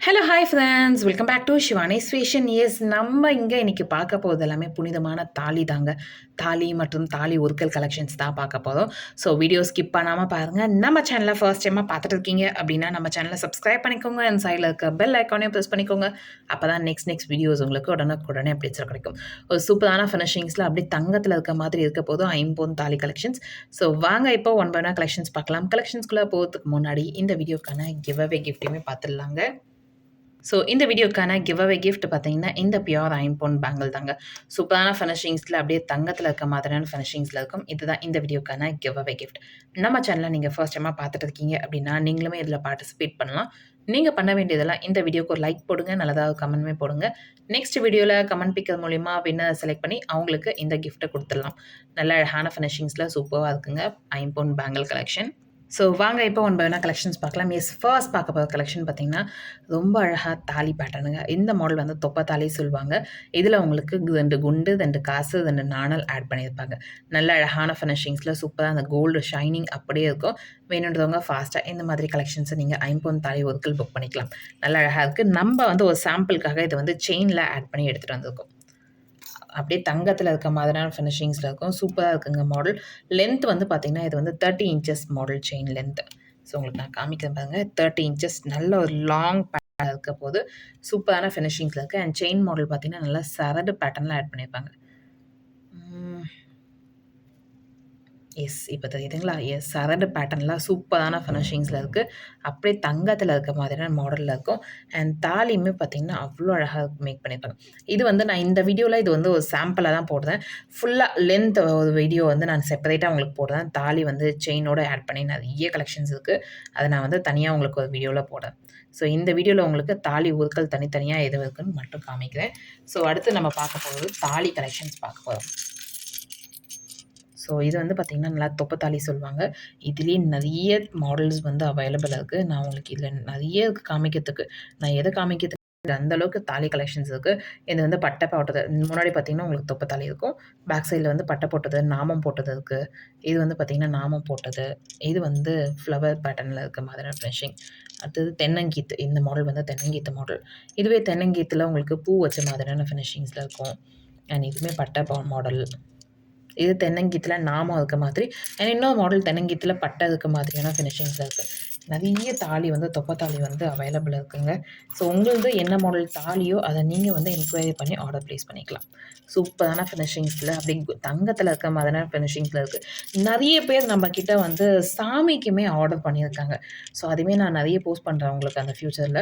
Hello hi friends welcome back to Shivani's fashion yes நம்ம இங்கே இன்னைக்கு பார்க்க போகிறது எல்லாமே புனிதமான தாலி தாங்க. தாலி மற்றும் தாலி ஒருக்கல் கலெக்ஷன்ஸ் தான் பார்க்க போகிறோம் ஸோ வீடியோ ஸ்கிப் பண்ணாமல் பாருங்கள் நம்ம சேனலை ஃபர்ஸ்ட் டைமாக பார்த்துட்டு இருக்கீங்க அப்படின்னா நம்ம சேனலை சப்ஸ்கிரைப் பண்ணிக்கோங்க. அண்ட் சைடில் இருக்க பெல் ஐக்கானையும் ப்ரெஸ் பண்ணிக்கோங்க. அப்போ தான் நெக்ஸ்ட் நெக்ஸ்ட் வீடியோஸ் உங்களுக்கு உடனே உடனே அப்டேட்ஸ் கிடைக்கும். ஒரு சூப்பரான ஃபினிஷிங்ஸில் அப்படியே தங்கத்தில் இருக்க மாதிரி இருக்க போதும் ஐம்பொன் தாலி கலெக்ஷன்ஸ் ஸோ வாங்க இப்போ ஒன் பை ஒன் கலெக்ஷன்ஸ் பார்க்கலாம். கலெக்ஷன்ஸ்குள்ளே போகிறதுக்கு முன்னாடி இந்த வீடியோக்கான கிவ் அவே கிஃப்ட்டையுமே பார்த்துடலாங்க. ஸோ இந்த வீடியோக்கான கிவ் அவே கிஃப்ட் பார்த்தீங்கன்னா இந்த பியோர் ஐம்பொன் பேங்கிள் தாங்க. சூப்பரான ஃபினிஷிங்ஸில் அப்படியே தங்கத்தில் இருக்க மாதிரியான ஃபினிஷிங்ஸில் இருக்கும். இதுதான் இந்த வீடியோக்கான கிவ் அவே கிஃப்ட் நம்ம சேனலில் நீங்கள் ஃபர்ஸ்ட் டைமாக பார்த்துட்டு இருக்கீங்க அப்படின்னா நீங்களுமே இதில் பார்ட்டிசிபேட் பண்ணலாம். நீங்கள் பண்ண வேண்டியதெல்லாம் இந்த வீடியோக்கு ஒரு லைக் போடுங்க நல்லதாக கமெண்ட்மே போடுங்க. நெக்ஸ்ட் வீடியோவில் கமெண்ட் பிக்கிறது மூலிமா வின்னர் செலக்ட் பண்ணி அவங்களுக்கு இந்த கிஃப்ட்டை கொடுத்துடலாம். நல்ல அழகான ஃபினிஷிங்ஸில் சூப்பராக இருக்குங்க. ஐம்பொன் பேங்கிள் கலெக்ஷன் ஸோ வாங்க இப்போ ஒன் பை ஒன்னா கலெக்ஷன்ஸ் பார்க்கலாம். எஸ் ஃபர்ஸ்ட் பார்க்க போகிற கலெக்ஷன் பார்த்தீங்கன்னா ரொம்ப அழகாக தாலி பேட்டர்னுங்க இந்த மாடல் வந்து தொப்பை தாலி சொல்லுவாங்க. இதில் உங்களுக்கு ரெண்டு குண்டு ரெண்டு காசு ரெண்டு நாணல் ஆட் பண்ணியிருப்பாங்க. நல்ல அழகான ஃபினிஷிங்ஸில் சூப்பராக அந்த கோல்டு ஷைனிங் அப்படியே இருக்கும். வேணுன்றவங்க ஃபாஸ்ட்டாக இந்த மாதிரி கலெக்ஷன்ஸை நீங்கள் ஐம்பொன் தாலி ஒர்க்கில் புக் பண்ணிக்கலாம். நல்ல அழகாக இருக்குது நம்ம வந்து ஒரு சாம்பிளுக்காக இதை வந்து செயினில் ஆட் பண்ணி எடுத்துகிட்டு வந்திருக்கோம். அப்படியே தங்கத்தில் இருக்க மாதிரியான ஃபினிஷிங்ஸில் இருக்கும். சூப்பராக இருக்குங்க மாடல் லென்த் வந்து பார்த்திங்கன்னா இது வந்து thirty inches model chain length so உங்களுக்கு நான் காமிக்கிறேன் பாருங்கள் தேர்ட்டி இன்ச்சஸ் நல்ல ஒரு லாங் பேட்டர்ன் இருக்க போது சூப்பரான ஃபினிஷிங்ஸில் இருக்குது அண்ட் செயின் மாடல் பார்த்திங்கன்னா நல்லா சரடு பேட்டர்னில் ஆட் பண்ணியிருப்பாங்க எஸ் இப்போ தெரியுதுங்களா? எஸ் சரடு பேட்டர்ன்லாம் சூப்பரான ஃபினிஷிங்ஸில் இருக்குது அப்படியே தங்கத்தில் இருக்க மாதிரியான மாடலில் இருக்கும். அண்ட் தாலியுமே பார்த்திங்கன்னா அவ்வளோ அழகாக மேக் பண்ணியிருக்காங்க இது வந்து நான் இந்த வீடியோவில் இது வந்து ஒரு சாம்பிளாக தான் போடுறேன். ஃபுல்லாக லென்த் ஒரு வீடியோ வந்து நான் செப்பரேட்டாக உங்களுக்கு போடுறேன். தாலி வந்து செயினோட ஆட் பண்ணி நிறைய கலெக்ஷன்ஸ் இருக்குது அதை நான் வந்து தனியாக உங்களுக்கு ஒரு வீடியோவில் போடுறேன். ஸோ இந்த வீடியோவில் உங்களுக்கு தாலி ஊர்கள் தனித்தனியாக எது இருக்குன்னு மட்டும் காமிக்கிறேன். ஸோ அடுத்து நம்ம பார்க்க போகிறது தாலி கலெக்ஷன்ஸ் பார்க்க போகிறோம் ஸோ இது வந்து பார்த்திங்கன்னா நல்லா தொப்பத்தாலி சொல்லுவாங்க. இதுலேயே நிறைய மாடல்ஸ் வந்து அவைலபிள் இருக்குது நான் உங்களுக்கு இதில் நிறைய காமிக்கிறதுக்கு நான் எதை காமிக்கிறதுக்கு அந்த அளவுக்கு தாலி கலெக்ஷன்ஸ் இருக்குது இது வந்து பட்டை போட்டது. முன்னாடி பார்த்திங்கன்னா உங்களுக்கு தொப்பை தாலி இருக்கும் பேக் சைடில் வந்து பட்டை போட்டது நாமம் போட்டது இருக்குது இது வந்து பார்த்திங்கன்னா நாமம் போட்டது. இது வந்து ஃப்ளவர் பேட்டர்னில் இருக்க மாதிரியான ஃபினிஷிங் அடுத்தது தென்னங்கீத்து. இந்த மாடல் வந்து தென்னங்கீத்து மாடல் இதுவே தென்னங்கீத்தில் உங்களுக்கு பூ வச்ச மாதிரியான ஃபினிஷிங்ஸில் இருக்கும். அண்ட் இதுவுமே பட்டை மாடல் இது தென்னங்கீத்தில் நாமம் இருக்க மாதிரி அண்ட் இன்னொரு மாடல் தென்னங்கீத்தில் பட்டை இருக்க மாதிரியான ஃபினிஷிங்ஸில் இருக்குது நிறைய தாலி வந்து தொப்பை தாலி வந்து அவைலபிள் இருக்குங்க. ஸோ உங்களுக்கு என்ன மாடல் தாலியோ அதை நீங்கள் வந்து என்கொயரி பண்ணி ஆர்டர் ப்ளேஸ் பண்ணிக்கலாம். சூப்பரான ஃபினிஷிங்ஸில் அப்படி தங்கத்தில் இருக்க மாதிரியான ஃபினிஷிங்ஸில் இருக்குது நிறைய பேர் நம்மக்கிட்ட வந்து சாமிக்குமே ஆர்டர் பண்ணியிருக்காங்க. ஸோ அதுவுமே நான் நிறைய போஸ்ட் பண்ணுறேன் உங்களுக்கு அந்த ஃப்யூச்சரில்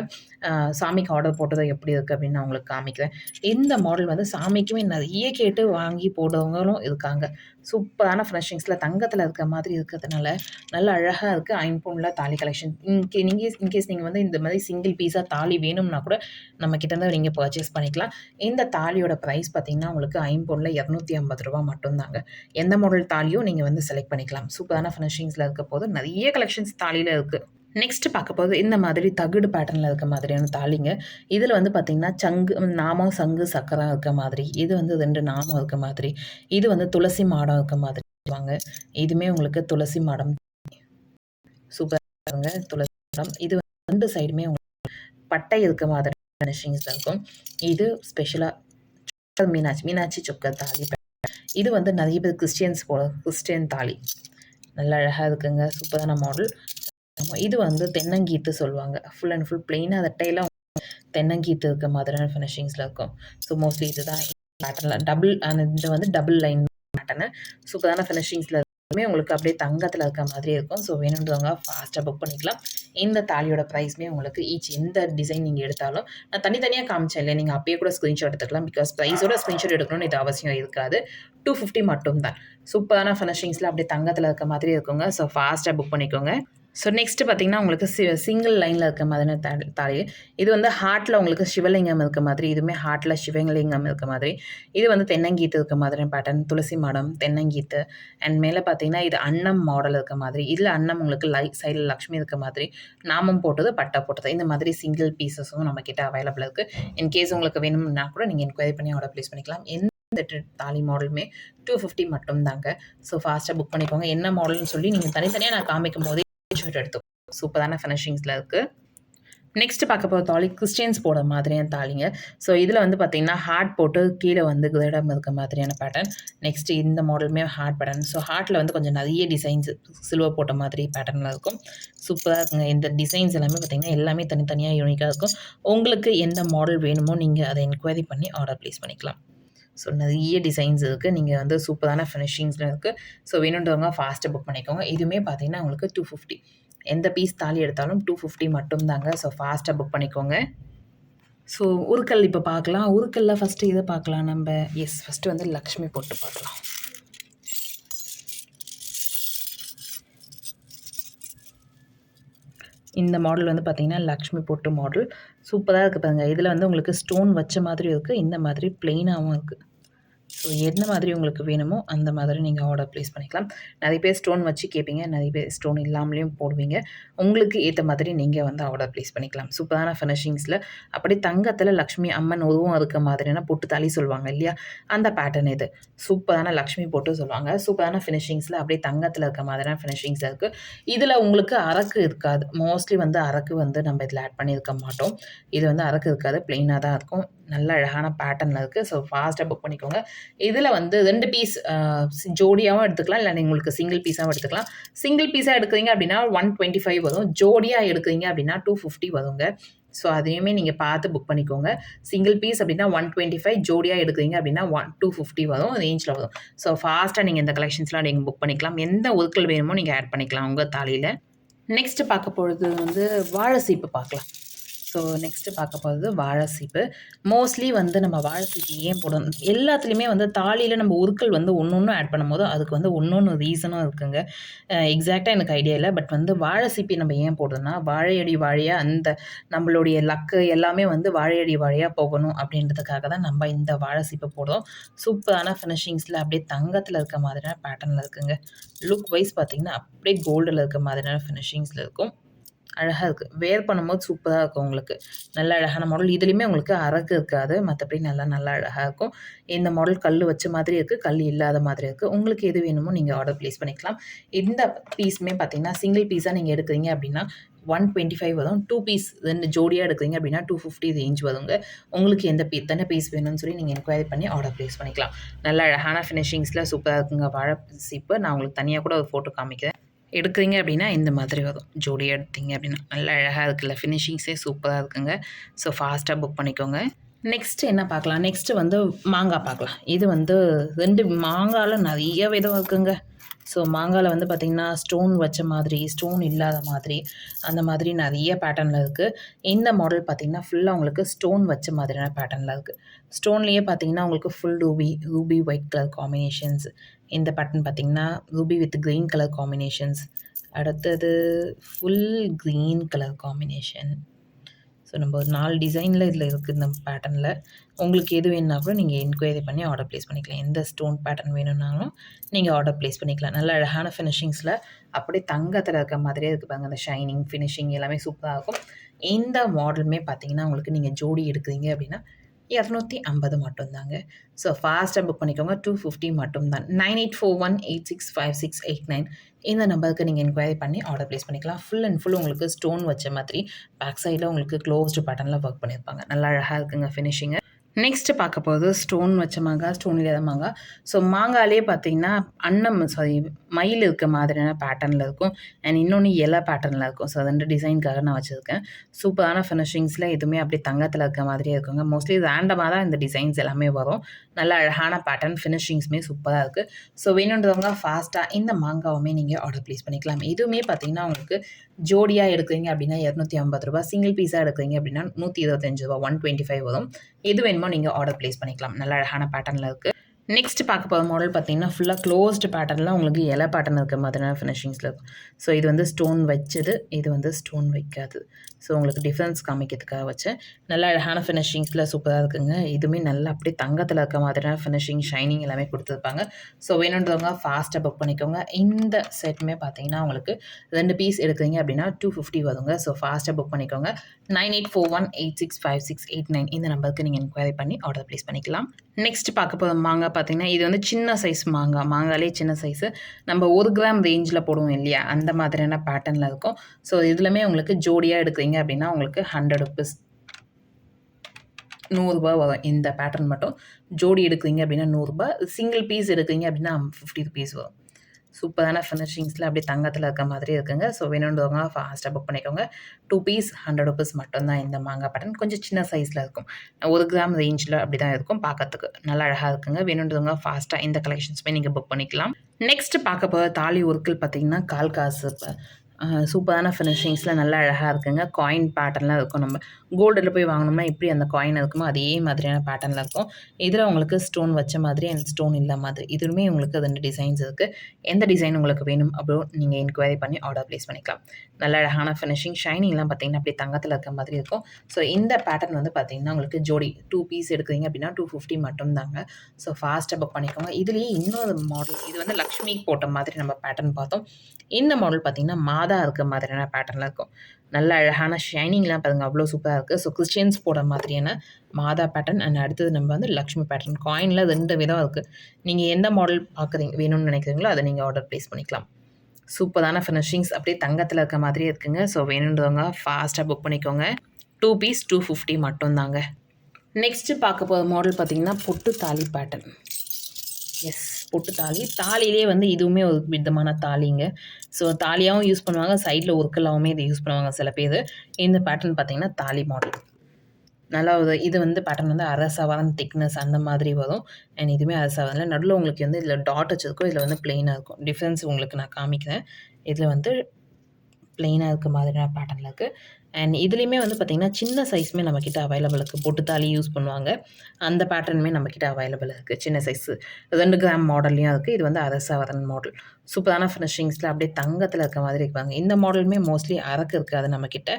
சாமிக்கு ஆர்டர் போட்டது எப்படி இருக்குது அப்படின்னு நான் உங்களுக்கு காமிக்கிறேன். இந்த மாடல் வந்து சாமிக்குமே நிறைய கேட்டு வாங்கி போடுறவங்களும் இருக்காங்க. சூப்பரான ஃபினிஷிங்ஸில் தங்கத்தில் இருக்க மாதிரி இருக்கிறதுனால நல்ல அழகாக இருக்குது ஐம்பொன்னில் தாலி கலெக்ஷன் இன்கே நீங்கள் இன்கேஸ் நீங்கள் வந்து இந்த மாதிரி சிங்கிள் பீஸாக தாலி வேணும்னா கூட நம்ம கிட்டேருந்து நீங்கள் பர்ச்சேஸ் பண்ணிக்கலாம். இந்த தாலியோட ப்ரைஸ் பார்த்திங்கன்னா உங்களுக்கு ஐம்பொருளில் இரநூத்தி ஐம்பது ரூபா மட்டும்தாங்க. எந்த மாடல் தாலியும் நீங்கள் வந்து செலக்ட் பண்ணிக்கலாம். சூப்பரான ஃபினிஷிங்ஸில் இருக்க போது நிறைய கலெக்ஷன்ஸ் தாலியில் இருக்குது நெக்ஸ்ட் பார்க்க போது இந்த மாதிரி தகுடு பேட்டர்னில் இருக்க மாதிரியான தாலிங்க. இதில் வந்து பார்த்திங்கன்னா சங்கு நாமம் சங்கு சக்கரம் இருக்க மாதிரி. இது வந்து ரெண்டு நாமம் இருக்க மாதிரி. இது வந்து துளசி மாடம் இருக்க மாதிரி. வாங்க. இதுவுமே உங்களுக்கு துளசி மாடம். சூப்பர். பாருங்க துளசி இது ரெண்டு சைடுமே உங்களுக்கு பட்டை இருக்க மாதிரி ஃபினிஷிங்ஸில் இருக்கும். இது ஸ்பெஷலாக மீனாட்சி மீனாட்சி சொக்கர் தாலி இது வந்து நிறைய பேர் கிறிஸ்டியன்ஸ் போல கிறிஸ்டியன் தாலி. நல்லா அழகாக இருக்குங்க சூப்பரான மாடல் இது வந்து தென்னங்கீத்து சொல்லுவாங்க. ஃபுல் அண்ட் ஃபுல் பிளெயினாக அதட்டையெல்லாம் தென்னங்கீத்து இருக்க மாதிரியான ஃபினிஷிங்ஸில் இருக்கும். ஸோ மோஸ்ட்லி இதுதான் பேட்டர்னில் டபுள் அந்த இது வந்து டபுள் லைன் பேட்டர்னு சூப்பரான ஃபினிஷிங்ஸில் எல்லாமே உங்களுக்கு அப்படியே தங்கத்தில் இருக்க மாதிரி இருக்கும். ஸோ வேணுன்றவங்க ஃபாஸ்ட்டாக புக் பண்ணிக்கலாம். இந்த தாலியோட ப்ரைஸ்மே உங்களுக்கு ஈச் எந்த டிசைன் நீங்கள் எடுத்தாலும் நான் தனித்தனியாக காமிச்சேன் இல்லை நீங்கள் அப்பயே கூட ஸ்க்ரீன்ஷாட் எடுத்துக்கலாம். பிகாஸ் ப்ரைஸோட ஸ்க்ரீன்ஷாட் எடுக்கணும்னு இது அவசியம் இருக்காது. டூ ஃபிஃப்டி மட்டும் தான் சூப்பரான ஃபினிஷிங்ஸில் அப்படியே தங்கத்தில் இருக்க மாதிரி இருக்குங்க. ஸோ ஃபாஸ்ட்டாக புக் பண்ணிக்கோங்க. ஸோ நெக்ஸ்ட்டு பார்த்திங்கன்னா உங்களுக்கு சி சிங்கிள் லைனில் இருக்க மாதிரி தாலி இது வந்து ஹார்ட்டில் உங்களுக்கு சிவலிங்கம் இருக்க மாதிரி இதுவுமே ஹார்ட்டில் சிவலிங்கம் இருக்க மாதிரி. இது வந்து தென்னங்கீத்து இருக்க மாதிரி பேட்டர்ன் துளசி மாடம் தென்னங்கீத்து. அண்ட் மேலே பார்த்தீங்கன்னா இது அன்னம் மாடல் இருக்க மாதிரி. இதில் அன்னம் உங்களுக்கு லை சைடில் லக்ஷ்மி இருக்க மாதிரி. நாமம் போட்டது பட்டா போட்டது. இந்த மாதிரி சிங்கிள் பீசஸும் நம்மக்கிட்ட அவைலபிள் இருக்குது இன்கேஸ் உங்களுக்கு வேணும்னா கூட நீங்கள் என்கொயரி பண்ணி ஆர்டர் ப்ளேஸ் பண்ணிக்கலாம். எந்த தாலி மாடலுமே டூ ஃபிஃப்டி மட்டும் தாங்க ஸோ ஃபாஸ்ட்டாக புக் பண்ணிக்கோங்க. என்ன மாடல்னு சொல்லி நீங்கள் தனித்தனியாக நான் காமிக்கும் போது ஸ்க்ரீன்ஷாட் எடுத்து சூப்பரான ஃபினிஷிங்ஸில் இருக்குது நெக்ஸ்ட் பார்க்க போகிற தாலி கிறிஸ்டியன்ஸ் போட மாதிரியான தாலிங்க. ஸோ இதில் வந்து பார்த்திங்கன்னா ஹார்ட் போட்டு கீழே வந்து கிரேடம் இருக்க மாதிரியான பேட்டர்ன் நெக்ஸ்ட் இந்த மாடலுமே ஹார்ட் பேட்டர்ன் ஸோ ஹார்ட்டில் வந்து கொஞ்சம் நிறைய டிசைன்ஸ் சில்வர் போட்ட மாதிரி பேட்டர்னில் இருக்கும். சூப்பராக இருக்குங்க. இந்த டிசைன்ஸ் எல்லாமே பார்த்திங்கன்னா எல்லாமே தனித்தனியாக யூனிக்காக இருக்கும். உங்களுக்கு எந்த மாடல் வேணுமோ நீங்கள் அதை என்கொயரி பண்ணி ஆர்டர் ப்ளேஸ் பண்ணிக்கலாம். ஸோ நிறைய டிசைன்ஸ் இருக்குது நீங்கள் வந்து சூப்பரான ஃபினிஷிங்ஸில் இருக்குது ஸோ வேணுன்றவங்க ஃபாஸ்ட்டாக புக் பண்ணிக்கோங்க. இதுவுமே பார்த்தீங்கன்னா உங்களுக்கு டூ ஃபிஃப்டி எந்த பீஸ் தாலி எடுத்தாலும் டூ ஃபிஃப்டி மட்டும்தாங்க. ஸோ ஃபாஸ்ட்டாக புக் பண்ணிக்கோங்க. ஸோ உருக்கல் இப்போ பார்க்கலாம். உருக்கல்ல ஃபஸ்ட்டு இதை பார்க்கலாம் நம்ம. எஸ் ஃபஸ்ட்டு வந்து லக்ஷ்மி போட்டு பார்க்கலாம். இந்த மாடல் வந்து பார்த்திங்கன்னா லக்ஷ்மி பொட்டு மாடல் சூப்பராக இருக்குது பாருங்கள் இதில் வந்து உங்களுக்கு ஸ்டோன் வச்ச மாதிரியும் இருக்குது இந்த மாதிரி பிளெயினாகவும் இருக்குது ஸோ எந்த மாதிரி உங்களுக்கு வேணுமோ அந்த மாதிரி நீங்கள் ஆர்டர் ப்ளேஸ் பண்ணிக்கலாம். நிறைய பேர் ஸ்டோன் வச்சு கேட்பீங்க நிறைய பேர் ஸ்டோன் இல்லாமலேயும் போடுவீங்க. உங்களுக்கு ஏற்ற மாதிரி நீங்கள் வந்து ஆர்டர் ப்ளேஸ் பண்ணிக்கலாம். சூப்பரான ஃபினிஷிங்ஸில் அப்படி தங்கத்தில் லக்ஷ்மி அம்மன் உருவம் இருக்க மாதிரியான பொட்டு தாலி சொல்லுவாங்க இல்லையா? அந்த பேட்டர்ன் இது. சூப்பரான லக்ஷ்மி போட்டு சொல்லுவாங்க. சூப்பரான ஃபினிஷிங்ஸில் அப்படியே தங்கத்தில் இருக்க மாதிரியான ஃபினிஷிங்ஸ் இருக்குது இதில் உங்களுக்கு அரக்கு இருக்காது. மோஸ்ட்லி வந்து அரக்கு வந்து நம்ம இதில் ஆட் பண்ணியிருக்க மாட்டோம். இது வந்து அரக்கு இருக்காது. ப்ளெயினாக தான் இருக்கும். நல்ல அழகான பேட்டர்னில் இருக்குது ஸோ ஃபாஸ்ட்டாக புக் பண்ணிக்கோங்க. இதில் வந்து ரெண்டு பீஸ் ஜோடியாகவும் எடுத்துக்கலாம். இல்லை உங்களுக்கு சிங்கிள் பீஸாகவும் எடுத்துக்கலாம். சிங்கிள் பீஸாக எடுக்கிறீங்க அப்படின்னா ஒன் டுவெண்ட்டி ஃபைவ் வரும். ஜோடியாக எடுக்கிறீங்க அப்படின்னா டூ ஃபிஃப்டி வருங்க. ஸோ அதையுமே நீங்கள் பார்த்து புக் பண்ணிக்கோங்க. சிங்கிள் பீஸ் அப்படின்னா ஒன் டுவெண்ட்டி ஃபைவ் ஜோடியாக எடுக்கிறீங்க அப்படின்னா ஒன் டூ ஃபிஃப்டி வரும். ரேஞ்சில் வரும். ஸோ ஃபாஸ்ட்டாக நீங்கள் இந்த கலெக்ஷன்ஸ்லாம் நீங்கள் புக் பண்ணிக்கலாம். எந்த ஒதுக்கல் வேணுமோ நீங்கள் ஆட் பண்ணிக்கலாம் உங்கள் தாலியில். நெக்ஸ்ட்டு பார்க்க பொழுது வந்து வாழை சீப்பு பார்க்கலாம். ஸோ நெக்ஸ்ட்டு பார்க்க போகிறது வாழை சீப்பு மோஸ்ட்லி வந்து நம்ம வாழைசீப்பு ஏன் போடணும் எல்லாத்துலேயுமே வந்து தாலியில் நம்ம உருக்கள் வந்து ஒன்று ஒன்று ஆட் பண்ணும்போது அதுக்கு வந்து ஒன்று ஒன்று ரீசனும் இருக்குங்க எக்ஸாக்டாக எனக்கு ஐடியா இல்லை. பட் வந்து வாழைசீப்பி நம்ம ஏன் போடுறோம்னா வாழையடி வாழையாக அந்த நம்மளுடைய லக்கு எல்லாமே வந்து வாழையடி வாழையாக போகணும் அப்படின்றதுக்காக தான் நம்ம இந்த வாழை சீப்பை போடுறோம். சூப்பரான ஃபினிஷிங்ஸில் அப்படியே தங்கத்தில் இருக்க மாதிரியான பேட்டர்னில் இருக்குங்க. லுக் வைஸ் பார்த்திங்கன்னா அப்படியே கோல்டில் இருக்க மாதிரியான ஃபினிஷிங்ஸில் இருக்கும். அழகாக இருக்குது வேர் பண்ணும்போது சூப்பராக இருக்கும் உங்களுக்கு. நல்ல அழகான மாடல் இதுலேயுமே உங்களுக்கு அரக்கு இருக்காது. மற்றபடி நல்லா நல்லா அழகாக இருக்கும். இந்த மாடல் கல் வச்ச மாதிரி இருக்குது கல் இல்லாத மாதிரி இருக்குது உங்களுக்கு எது வேணுமோ நீங்கள் ஆர்டர் ப்ளேஸ் பண்ணிக்கலாம். இந்த பீஸுமே பார்த்தீங்கன்னா சிங்கிள் பீஸாக நீங்கள் எடுக்கிறீங்க அப்படின்னா ஒன் டுவெண்ட்டி ஃபைவ் வரும். டூ பீஸ் ரெண்டு ஜோடியாக எடுக்கிறீங்க அப்படின்னா டூ ஃபிஃப்டி ரேஞ்ச் வருங்க. உங்களுக்கு எந்த பீ எத்தனை பீஸ் வேணும்னு சொல்லி நீங்கள் என்கொயரி பண்ணி ஆர்டர் ப்ளேஸ் பண்ணிக்கலாம். நல்ல அழகான ஃபினிஷிங்ஸில் சூப்பராக இருக்குங்க. வாழை சீப்பு. நான் உங்களுக்கு தனியாக கூட ஒரு ஃபோட்டோ காமிக்கிறேன். எடுக்கிறீங்க அப்படின்னா இந்த மாதிரி வரும். ஜோடியாக எடுத்தீங்க அப்படின்னா. நல்லா அழகாக இருக்குல்ல. ஃபினிஷிங்ஸே சூப்பராக இருக்குங்க. ஸோ ஃபாஸ்ட்டாக புக் பண்ணிக்கோங்க. நெக்ஸ்ட்டு என்ன பார்க்கலாம்? நெக்ஸ்ட்டு வந்து மாங்காய் பார்க்கலாம். இது வந்து ரெண்டு மாங்காயில் நிறைய விதம் இருக்குங்க. ஸோ மாங்காயில் வந்து பார்த்திங்கன்னா ஸ்டோன் வச்ச மாதிரி ஸ்டோன் இல்லாத மாதிரி அந்த மாதிரி நிறைய பேட்டர்னில் இருக்குது இந்த மாடல் பார்த்திங்கன்னா ஃபுல்லாக உங்களுக்கு ஸ்டோன் வச்ச மாதிரியான பேட்டர்னில் இருக்குது ஸ்டோன்லேயே பார்த்திங்கன்னா உங்களுக்கு full ruby ruby white colour combinations இந்த பேட்டர்ன் பார்த்திங்கன்னா ruby with green colour combinations அடுத்தது full green colour combination so நம்ம ஒரு நாலு டிசைனில் இதில் இருக்குது இந்த பேட்டர்னில் உங்களுக்கு எது வேணுன்னா கூட நீங்கள் என்கொயரி பண்ணி ஆர்டர் ப்ளேஸ் பண்ணிக்கலாம். எந்த ஸ்டோன் பேட்டர்ன் வேணும்னாலும் நீங்கள் ஆர்டர் ப்ளேஸ் பண்ணிக்கலாம். நல்ல அழகான ஃபினிஷிங்ஸில் அப்படியே தங்கத்தில் இருக்க மாதிரியே இருக்குது பாருங்கள் அந்த ஷைனிங் ஃபினிஷிங் எல்லாமே சூப்பராக இருக்கும். இந்த மாடலுமே பார்த்தீங்கன்னா உங்களுக்கு நீங்கள் ஜோடி எடுக்கிறீங்க அப்படின்னா இரநூத்தி ஐம்பது மட்டும்தாங்க. ஸோ ஃபாஸ்ட்டாக புக் பண்ணிக்கோங்க. டூ ஃபிஃப்டி மட்டும்தான். Nine eight four one eight six five six eight nine இந்த நம்பருக்கு நீங்கள் என்கொயரி பண்ணி ஆர்டர் ப்ளேஸ் பண்ணிக்கலாம். ஃபுல் அண்ட் ஃபுல் உங்களுக்கு ஸ்டோன் வச்ச மாதிரி பேக் சைடில் உங்களுக்கு க்ளோஸ்டு பட்டனில் ஒர்க் பண்ணியிருப்பாங்க நல்லா அழகாக இருக்குங்க ஃபினிஷிங்கு நெக்ஸ்ட்டு பார்க்க போகிறது ஸ்டோன் வச்ச மாங்காய் ஸ்டோன் இல்லாத மாங்காய் ஸோ மாங்காயிலே பார்த்தீங்கன்னா அன்னம் சாரி மயில் இருக்க மாதிரியான பேட்டர்னில் இருக்கும். அண்ட் இன்னொன்று இலை பேட்டர்னில் இருக்கும். ஸோ ரெண்டு டிசைனுக்காக நான் வச்சுருக்கேன். சூப்பரான ஃபினிஷிங்ஸில் எதுவுமே அப்படியே தங்கத்தில் இருக்க மாதிரியே இருக்குங்க. மோஸ்ட்லி ரேண்டமாக தான் இந்த டிசைன்ஸ் எல்லாமே வரும். நல்ல அழகான பேட்டர்ன் ஃபினிஷிங்ஸுமே சூப்பராக இருக்குது ஸோ வேணுன்றவங்க ஃபாஸ்ட்டாக இந்த மாங்காவுமே நீங்கள் ஆர்டர் ப்ளேஸ் பண்ணிக்கலாம். இதுவுமே பார்த்தீங்கன்னா உங்களுக்கு ஜோடியாக எடுக்கிறீங்க அப்படின்னா இரநூத்தி ஐம்பது ரூபா சிங்கிள் பீஸாக எடுக்கிறீங்க அப்படின்னா நூற்றி இருபத்தஞ்சு ரூபா ஒன் டுவெண்ட்டி ஃபைவ் வரும். எது வேணுமோ நீங்கள் ஆர்டர் ப்ளேஸ் பண்ணிக்கலாம். நல்ல அழகான பேட்டர்னில் இருக்குது நெக்ஸ்ட் பார்க்க போகிற மாடல் பார்த்தீங்கன்னா ஃபுல்லாக க்ளோஸ்டு பேட்டர்னில் உங்களுக்கு இலை பேட்டர்ன் இருக்க மாதிரியான ஃபினிஷிங்ஸில் இருக்கும். ஸோ இது வந்து ஸ்டோன் வச்சது இது வந்து ஸ்டோன் வைக்காது. ஸோ உங்களுக்கு டிஃப்ரென்ஸ் காமிக்கிறதுக்காக வச்சேன். நல்லா அழகான ஃபினிஷிங்ஸில் சூப்பராக இருக்குங்க. இதுவுமே நல்லா அப்படியே தங்கத்தில் இருக்க மாதிரியான ஃபினிஷிங் ஷைனிங் எல்லாமே கொடுத்துருப்பாங்க. ஸோ வேணுன்றவங்க ஃபாஸ்ட்டாக புக் பண்ணிக்கோங்க. இந்த செட்டுமே பார்த்தீங்கன்னா உங்களுக்கு ரெண்டு பீஸ் எடுக்கிறீங்க அப்படின்னா டூ ஃபிஃப்டி வருங்க. ஸோ ஃபாஸ்ட்டாக புக் பண்ணிக்கோங்க. Nine eight four one eight six five six eight nine இந்த நம்பருக்கு நீங்கள் என்கொயரி பண்ணி ஆர்டர் ப்ளேஸ் பண்ணிக்கலாம். நெக்ஸ்ட் பார்க்க போகிற மாங்காய் பார்த்தீங்கன்னா இது வந்து சின்ன சைஸ் மாங்காய் மாங்காலே சின்ன சைஸு நம்ம ஒரு கிராம் ரேஞ்சில் போடுவோம் இல்லையா? அந்த மாதிரியான பேட்டர்னில் இருக்கும். ஸோ இதுலையுமே உங்களுக்கு ஜோடியாக எடுக்கிறீங்க அப்படின்னா உங்களுக்கு ஹண்ட்ரட் ருபீஸ் நூறுரூபா வரும் இந்த பேட்டர்ன் மட்டும். ஜோடி எடுக்கிறீங்க அப்படின்னா நூறுரூபா சிங்கிள் பீஸ் எடுக்கிறீங்க அப்படின்னா ஃபிஃப்டி ருபீஸ் வரும். சூப்பரான ஃபினிஷிங்ஸில் அப்படியே தங்கத்தில் இருக்க மாதிரி இருக்குங்க. ஸோ வேணுன்றவங்க ஃபாஸ்ட்டாக புக் பண்ணிக்கோங்க. டூ பீஸ் ஹண்ட்ரட் ருபீஸ் மட்டும்தான் இந்த மாங்காய் பட்டன் கொஞ்சம் சின்ன சைஸில் இருக்கும். ஒரு கிராம் ரேஞ்சில் அப்படி தான் இருக்கும் பார்க்கறதுக்கு. நல்லா அழகாக இருக்குங்க. வேணுன்றவங்க ஃபாஸ்ட்டாக இந்த கலெக்ஷன்ஸுமே நீங்கள் புக் பண்ணிக்கலாம். நெக்ஸ்ட் பார்க்க போகிற தாலி ஒர்க்கில் பார்த்தீங்கன்னா கால் காசு சூப்பரான ஃபினிஷிங்ஸில் நல்லா அழகாக இருக்குங்க. காயின் பேட்டர்ன்லாம் இருக்கும் நம்ம. கோல்டில் போய் வாங்கினோம்னா எப்படி அந்த காயின் இருக்குமோ அதே மாதிரியான பேட்டர்னில் இருக்கும். இதில் உங்களுக்கு ஸ்டோன் வச்ச மாதிரி அண்ட் ஸ்டோன் இல்லை மாதிரி இதுவுமே உங்களுக்கு ரெண்டு டிசைன்ஸ் இருக்குது எந்த டிசைன் உங்களுக்கு வேணும் அப்போ நீங்கள் என்கொயரி பண்ணி ஆர்டர் ப்ளேஸ் பண்ணிக்கலாம். நல்ல அழகான ஃபினிஷிங் ஷைனிங்லாம் பார்த்தீங்கன்னா அப்படியே தங்கத்தில் இருக்க மாதிரி இருக்கும். ஸோ இந்த பேட்டர்ன் வந்து பார்த்தீங்கன்னா உங்களுக்கு ஜோடி டூ பீஸ் எடுக்கிறீங்க அப்படின்னா டூ ஃபிஃப்டி மட்டும் தாங்க ஸோ ஃபாஸ்ட்டாக புக் பண்ணிக்கோங்க. இதுலேயே இன்னொரு மாடல் இது வந்து லக்ஷ்மி போட்ட மாதிரி நம்ம பேட்டர்ன் பார்த்தோம். இந்த மாடல் பார்த்தீங்கன்னா மா சாதா இருக்க மாதிரியான பேட்டர்னில் இருக்கும். நல்ல அழகான ஷைனிங்லாம் பாருங்கள் அவ்வளோ சூப்பராக இருக்குது ஸோ கிறிஸ்டியன்ஸ் போட மாதிரியான மாதா பேட்டர்ன் அண்ட் அடுத்தது நம்ம வந்து லக்ஷ்மி பேட்டர்ன் காயினில் ரெண்டு விதம் இருக்குது நீங்கள் எந்த மாடல் பார்க்குறீங்க வேணும்னு நினைக்கிறீங்களோ அதை நீங்கள் ஆர்டர் ப்ளேஸ் பண்ணிக்கலாம். சூப்பரான ஃபினிஷிங்ஸ் அப்படியே தங்கத்தில் இருக்க மாதிரியே இருக்குங்க. ஸோ வேணுன்றவங்க ஃபாஸ்ட்டாக புக் பண்ணிக்கோங்க. டூ பீஸ் டூ ஃபிஃப்டி மட்டும்தாங்க. நெக்ஸ்ட்டு பார்க்க போகிற மாடல் பார்த்திங்கன்னா பொட்டு தாலி பேட்டர்ன் எஸ் பொட்டு தாலி தாலியிலே வந்து இதுவுமே ஒரு விதமான தாலிங்க. ஸோ தாலியாகவும் யூஸ் பண்ணுவாங்க சைடில் ஒர்க்கெல்லாமே இதை யூஸ் பண்ணுவாங்க சில பேர். இந்த பேட்டர்ன் பார்த்திங்கன்னா தாலி மாடல் நல்லா ஒரு இது வந்து பேட்டர்ன் வந்து அரை திக்னஸ் அந்த மாதிரி வரும். அண்ட் இதுவுமே அரை நடுவில் உங்களுக்கு வந்து இதில் டாட் வச்சுருக்கோம் இதில் வந்து பிளெயினாக இருக்கும். டிஃப்ரென்ஸ் உங்களுக்கு நான் காமிக்கிறேன். இதில் வந்து பிளெயினாக இருக்க மாதிரியான பேட்டர்னில் இருக்குது அண்ட் இதுலேயுமே வந்து பார்த்திங்கன்னா சின்ன சைஸுமே நம்மக்கிட்ட அவைலபிள் இருக்குது பொட்டுத்தாலி யூஸ் பண்ணுவாங்க. அந்த பேட்டர்னுமே நம்மக்கிட்ட அவைலபிள் இருக்குது சின்ன சைஸு ரெண்டு கிராம் மாடல்லையும் இருக்குது இது வந்து அரசவரன் மாடல் சூப்பரான ஃபினிஷிங்ஸில் அப்படியே தங்கத்தில் இருக்க மாதிரி இருப்பாங்க இந்த மாடலுமே மோஸ்ட்லி அரக்கு இருக்காது நம்மக்கிட்ட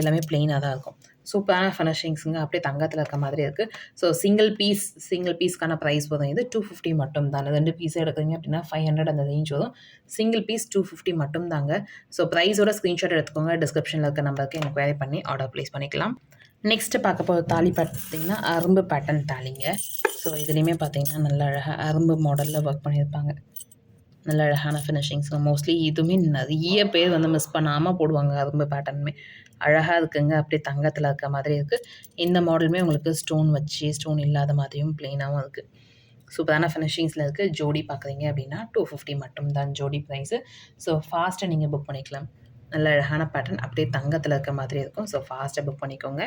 எல்லாமே ப்ளெயினாக தான் இருக்கும். சூப்பரான ஃபினிஷிங்ஸுங்க அப்படியே தங்கத்தில் இருக்க மாதிரி இருக்குது ஸோ சிங்கிள் பீஸ் சிங்கிள் பீஸ்க்கான ப்ரைஸ் வரும் இது டூ ஃபிஃப்டி மட்டும் தான் ரெண்டு பீஸ் எடுக்கிறீங்க அப்படின்னா ஃபைவ் ஹண்ட்ரட் அந்த ரேஞ்ச் வரும் சிங்கிள் பீஸ் டூ ஃபிஃப்டி மட்டும் தாங்க ஸோ ப்ரைஸோட ஸ்க்ரீன்ஷாட் எடுத்துக்கோங்க. டிஸ்கிரிப்ஷனில் இருக்க நம்பருக்கு என்கொயரி பண்ணி ஆர்டர் ப்ளேஸ் பண்ணிக்கலாம். நெக்ஸ்ட்டு பார்க்க போகிற தாலி பார்த்திங்கன்னா அரும்பு பேட்டர்ன் தாலிங்க. ஸோ இதுலேயுமே பார்த்தீங்கன்னா நல்ல அழகாக அரும்பு மாடலில் ஒர்க் பண்ணியிருப்பாங்க. நல்ல அழகான ஃபினிஷிங்ஸ் மோஸ்ட்லி இதுவுமே நிறைய பேர் வந்து மிஸ் பண்ணாமல் போடுவாங்க. அரும்பு பேட்டர்னுமே அழகாக இருக்குங்க. அப்படியே தங்கத்தில் இருக்க மாதிரி இருக்குது இந்த மாடலுமே உங்களுக்கு ஸ்டோன் வச்சு ஸ்டோன் இல்லாத மாதிரியும் ப்ளெயினாகவும் இருக்குது சூப்பரான ஃபினிஷிங்ஸில் இருக்குது ஜோடி பார்க்குறீங்க அப்படின்னா டூ ஃபிஃப்டி மட்டும் தான் ஜோடி ப்ரைஸு ஸோ ஃபாஸ்ட்டாக நீங்கள் புக் பண்ணிக்கலாம். நல்ல அழகான பேட்டர்ன் அப்படியே தங்கத்தில் இருக்க மாதிரி இருக்கும். ஸோ ஃபாஸ்ட்டாக புக் பண்ணிக்கோங்க.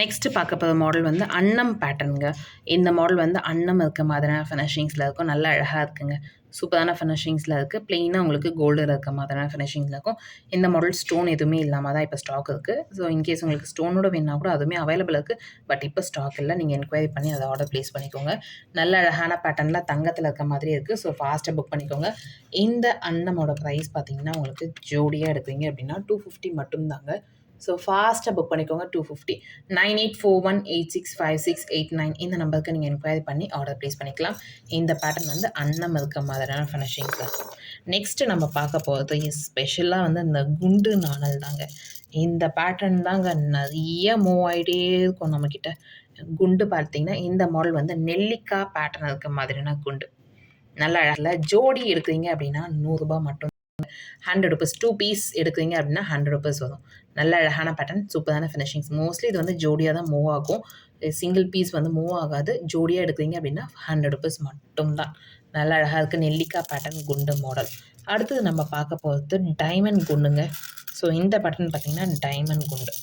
நெக்ஸ்ட்டு பார்க்க போகிற மாடல் வந்து அன்னம் பேட்டர்னுங்க இந்த மாடல் வந்து அன்னம் இருக்க மாதிரியான ஃபினிஷிங்ஸில் இருக்கும். நல்லா அழகாக இருக்குங்க. சூப்பரான ஃபினிஷிங்ஸில் இருக்குது ப்ளெயினாக உங்களுக்கு கோல்டில் இருக்க மாதிரியான ஃபினிஷிங்ஸில் இருக்கும். இந்த மாடல் ஸ்டோன் எதுவுமே இல்லாமல் தான் இப்போ ஸ்டாக் இருக்குது ஸோ இன்கேஸ் உங்களுக்கு ஸ்டோனோட வேணா கூட அதுவுமே அவைலபிள் இருக்குது பட் இப்போ ஸ்டாக் இல்லை. நீங்கள் என்கொயரி பண்ணி அதை ஆர்டர் ப்ளேஸ் பண்ணிக்கோங்க. நல்ல அழகான பேட்டர்னில் தங்கத்தில் இருக்க மாதிரி இருக்குது ஸோ ஃபாஸ்ட்டாக புக் பண்ணிக்கோங்க. இந்த அன்னமோட ப்ரைஸ் பார்த்தீங்கன்னா உங்களுக்கு ஜோடியாக எடுக்கிறீங்க அப்படின்னா டூ ஃபிஃப்டி மட்டும்தாங்க. ஸோ ஃபாஸ்ட்டாக புக் பண்ணிக்கோங்க two fifty nine eight four one eight six five six eight nine இந்த நம்பருக்கு நீங்கள் என்கொயரி பண்ணி ஆர்டர் ப்ளேஸ் பண்ணிக்கலாம். இந்த பேட்டர்ன் வந்து அன்னம் இருக்க மாதிரியான ஃபினிஷிங்ஸில் இருக்கும் நெக்ஸ்ட்டு நம்ம பார்க்க போகிறது ஸ்பெஷலாக வந்து இந்த குண்டு நாணல் தாங்க. இந்த பேட்டர்ன் தாங்க நிறைய மூவ் ஆகிட்டே இருக்கும் நம்மக்கிட்ட குண்டு பார்த்தீங்கன்னா இந்த மாடல் வந்து நெல்லிக்காய் பேட்டர்ன் இருக்க மாதிரியான குண்டு. நல்ல அழகில் ஜோடி எடுக்கிறீங்க அப்படின்னா நூறுரூபா மட்டும். ஹண்ட்ரட் ருபீஸ் டூ பீஸ் எடுக்கிறீங்க அப்படின்னா ஹண்ட்ரட் ருபீஸ் வரும். நல்ல அழகான பேட்டர்ன் சூப்பரான ஃபினிஷிங்ஸ் மோஸ்ட்லி இது வந்து ஜோடியாக தான் மூவ் ஆகும். சிங்கிள் பீஸ் வந்து மூவ் ஆகாது. ஜோடியாக எடுக்கிறீங்க அப்படின்னா ஹண்ட்ரட் ருபீஸ் மட்டும்தான். நல்ல அழகாக இருக்குது நெல்லிக்காய் பேட்டர்ன் குண்டு மாடல் அடுத்தது நம்ம பார்க்க போகிறது டைமண்ட் குண்டுங்க. ஸோ இந்த பேட்டர்ன் பார்த்திங்கன்னா டைமண்ட் குண்டு.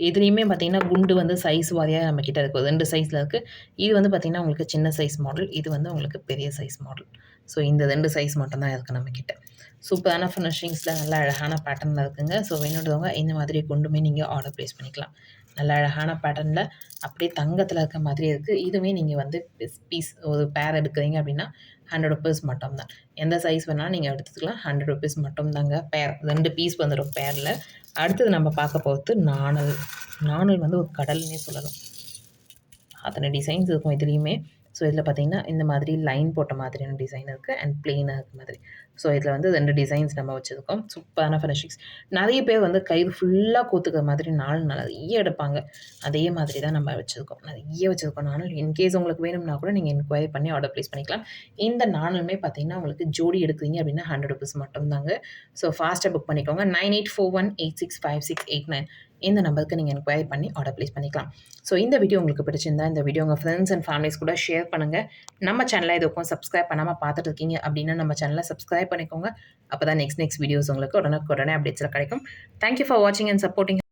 இதுலேயுமே பார்த்திங்கன்னா குண்டு வந்து சைஸ் வாரியாக நம்மக்கிட்ட இருக்குது ரெண்டு சைஸில் இருக்குது இது வந்து பார்த்திங்கன்னா உங்களுக்கு சின்ன சைஸ் மாடல் இது வந்து உங்களுக்கு பெரிய சைஸ் மாடல் ஸோ இந்த ரெண்டு சைஸ் மட்டும்தான் இருக்குது நம்மக்கிட்ட சூப்பரான ஃபினிஷிங்ஸில் நல்ல அழகான பேட்டர்னில் இருக்குங்க. ஸோ வேணுன்றவங்க இந்த மாதிரி கொண்டுமே நீங்கள் ஆர்டர் ப்ளேஸ் பண்ணிக்கலாம். நல்ல அழகான பேட்டர்னில் அப்படியே தங்கத்தில் இருக்க மாதிரி இருக்குது இதுவுமே நீங்கள் வந்து பீஸ் ஒரு பேர் எடுக்கிறீங்க அப்படின்னா ஹண்ட்ரட் ருபீஸ் மட்டும் தான் எந்த சைஸ் வேணாலும் நீங்கள் எடுத்துக்கலாம். ஹண்ட்ரட் ருபீஸ் மட்டும்தாங்க பேர் ரெண்டு பீஸ் வந்துடும் பேரில் அடுத்தது நம்ம பார்க்க போகிறது நாணல். நாணல் வந்து ஒரு கடல்னே சொல்லலாம். அத்தனை டிசைன்ஸ் இருக்கும் இதுலேயுமே. ஸோ இதில் பார்த்தீங்கன்னா இந்த மாதிரி லைன் போட்ட மாதிரியான டிசைன் இருக்குது அண்ட் பிளெயினாக இருக்க மாதிரி. ஸோ இதில் வந்து ரெண்டு டிசைன்ஸ் நம்ம வச்சுருக்கோம். சூப்பரான ஃபினிஷிங்ஸ் நிறைய பேர் வந்து கயிறு ஃபுல்லாக கோத்துக்கிற மாதிரி நாள் நிறைய எடுப்பாங்க. அதே மாதிரி தான் நம்ம வச்சுருக்கோம். நிறைய வச்சுருக்கோம். நானும் இன்கேஸ் உங்களுக்கு வேணும்னா கூட நீங்கள் என்கொயரி பண்ணி ஆர்டர் ப்ளேஸ் பண்ணிக்கலாம். இந்த நானுமே பார்த்தீங்கன்னா உங்களுக்கு ஜோடி எடுக்கிறீங்க அப்படின்னா ஹண்ட்ரட் ருபீஸ் மட்டும்தாங்க. ஸோ ஃபாஸ்ட்டாக புக் பண்ணிக்கோங்க. Nine eight four one eight six five six eight nine இந்த நம்பருக்கு நீங்கள் என்கொயரி பண்ணி ஆர்டர் ப்ளேஸ் பண்ணிக்கலாம். ஸோ இந்த வீடியோ உங்களுக்கு பிடிச்சிருந்தா இந்த வீடியோ உங்கள் ஃப்ரெண்ட்ஸ் அண்ட் ஃபேமிலிஸ் கூட ஷேர் பண்ணுங்கள் நம்ம சேனலை இதுக்கும் சப்ஸ்கிரைப் பண்ணாமல் பார்த்துட்டு இருக்கீங்க அப்படின்னா நம்ம சேனலை சப்ஸ்கிரைப் பண்ணிக்கோங்க. அப்போ தான் நெக்ஸ்ட் நெக்ஸ்ட் வீடியோஸ் உங்களுக்கு உடனுக்குடனே அப்டேட்ஸில் கிடைக்கும். தேங்க்யூ ஃபார் வாட்சிங் அண்ட் சப்போர்ட்டிங்